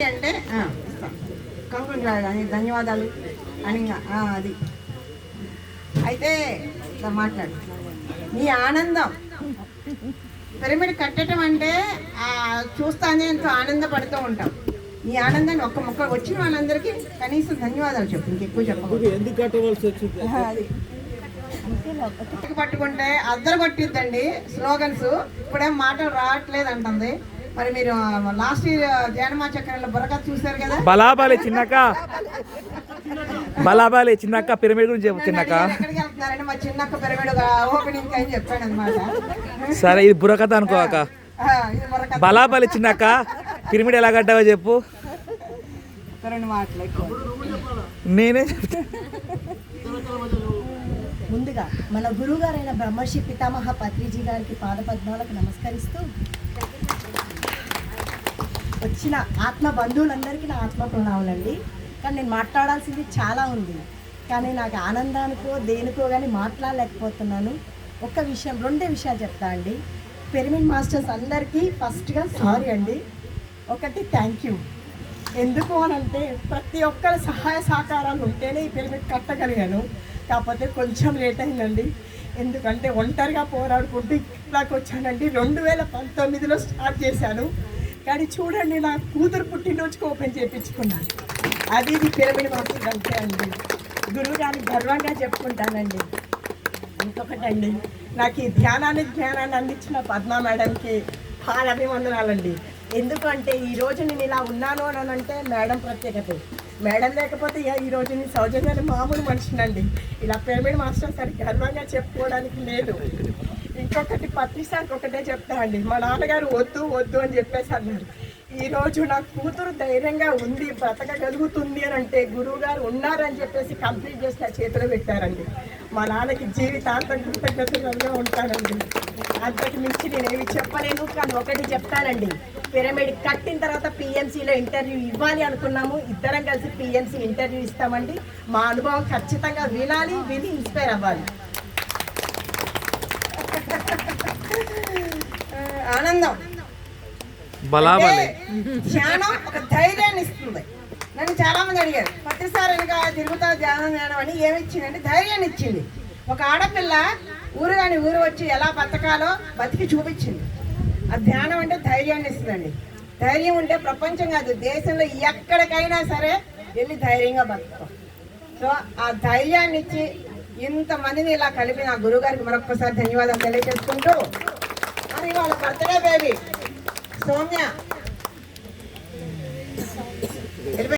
అంటే ధన్యవాదాలు. అని అది. అయితే ఇట్లా మాట్లాడు. నీ ఆనందం. పిరమిడ్ కట్టడం అంటే ఆ, చూస్తానే ఎంతో ఆనందపడుతూ ఉంటాం. నీ ఆనందాన్ని ఒక్క మొక్క వచ్చిన వాళ్ళందరికీ కనీసం ధన్యవాదాలు చెప్పు ఇంకెక్కువ చెప్పకూడదు ఎందుకు కట్టవలసి వచ్చింది? అది. పుట్టుక పట్టుకుంటే అద్దరు కొట్టిద్దండి స్లోగన్స్. ఇప్పుడేం మాటలు రావట్లేదు అంటుంది మరి మీరు లాస్ట్ ఇయర్ జనమా చక్రంలో బుర్రకథ చూశారు కదా? బలాబాలి చిన్నక్క. బలాబాలి చిన్నక్క పిరమిడ్ గురించి చెప్పు చిన్నక్క. ఎక్కడికి మా చిన్నక్క పిరమిడ్? ఓపెనింగ్ అని చెప్పాడు అనమాట సరే ఇది బుర్రకథ అనుకో అక్క. బలాబాలి చిన్నక్క. పిరమిడ్ ఎలా కట్టావో చెప్పు. రెండు మాటలు ఎక్కువ. నేనే చెప్తా. ముందుగా మన గురువుగారైన బ్రహ్మర్షి పితామహ పత్రిజీ గారికి పాదపద్మాలకు నమస్కరిస్తూ వచ్చిన ఆత్మ బంధువులందరికీ నా ఆత్మ ప్రణామాలండి. కానీ నేను మాట్లాడాల్సింది చాలా ఉంది. కానీ నాకు ఆనందానికో దేనికో కానీ మాట్లాడలేకపోతున్నాను. ఒక్క విషయం రెండే విషయాలు చెప్తా అండి. పెరిమిన్ మాస్టర్స్ అందరికీ ఫస్ట్గా సారీ అండి. ఒకటి థ్యాంక్ యూ ఎందుకు అని అంటే ప్రతి ఒక్కరి సహాయ సహకారాలు ఉంటేనే ఈ పిరమిడ్ కట్టగలిగాను. కాకపోతే కొంచెం లేట్ అయిందండి. ఎందుకంటే ఒంటరిగా పోరాడుకుంటూ ఇక్కడికి వచ్చానండి. రెండు వేల పంతొమ్మిదిలో స్టార్ట్ చేశాను. కానీ చూడండి నా కూతురు పుట్టినరోజుకి ఓపెన్ చేయించుకున్నాను. అది ఇది పిరమిడ్ మాస్టర్ అంతే అండి. గురువు గారిని గర్వంగా చెప్పుకుంటానండి. ఇంకొకటండి నాకు ఈ ధ్యానాన్ని ధ్యానాన్ని అందించిన పద్మా మేడంకి చాలా అభివందనాలండి ఎందుకంటే ఈ రోజు నేను ఇలా ఉన్నాను అని అంటే మేడం ప్రత్యేకత. మేడం లేకపోతే ఇక ఈ రోజు నేను సౌజన్యాన్ని మామూలు మనిషినండి ఇలా పేమెంట్ మాస్టర్ సార్ గర్వంగా చెప్పుకోవడానికి లేదు. ఇంకొకటి పత్రి ఒకటే చెప్తా అండి. మా నాన్నగారు వద్దు వద్దు అని చెప్పేసి అన్నారు. ఈరోజు నా కూతురు ధైర్యంగా ఉంది బ్రతకగలుగుతుంది అని అంటే గురువు గారు ఉన్నారని చెప్పేసి కంప్లీట్ చేసి నా చేతిలో పెట్టారండి. మా నాన్నకి జీవితాంతం కృతజ్ఞతలుగా ఉంటానండి. అంతకు మించి నేనేమి చెప్పలేను కానీ ఒకటి చెప్తానండి. పిరమిడ్ కట్టిన తర్వాత పిఎంసీలో ఇంటర్వ్యూ ఇవ్వాలి అనుకున్నాము. ఇద్దరం కలిసి పిఎంసీ ఇంటర్వ్యూ ఇస్తామండి. మా అనుభవం ఖచ్చితంగా వినాలి విని ఇన్స్పైర్ అవ్వాలి. ఆనందం. ధ్యానం ఒక ధైర్యాన్ని ఇస్తుంది. నన్ను చాలా మంది అడిగారు ప్రతిసారి వెనక తిరుగుతా ధ్యానం ధ్యానం అని ఏమి ఇచ్చిందంటే ధైర్యాన్ని ఇచ్చింది. ఒక ఆడపిల్ల ఊరు కాని ఊరు వచ్చి ఎలా బతకాలో బతికి చూపించింది. ఆ ధ్యానం అంటే ధైర్యాన్ని ఇస్తుందండి. ధైర్యం ఉంటే ప్రపంచం కాదు దేశంలో ఎక్కడికైనా సరే వెళ్ళి ధైర్యంగా బతుకుతాం. సో ఆ ధైర్యాన్ని ఇచ్చి ఇంతమందిని ఇలా కలిపి నా గురుగారికి మరొకసారి ధన్యవాదాలు తెలియజేసుకుంటూ మరి వాళ్ళ బర్త్డే బేబీ సౌమ్య.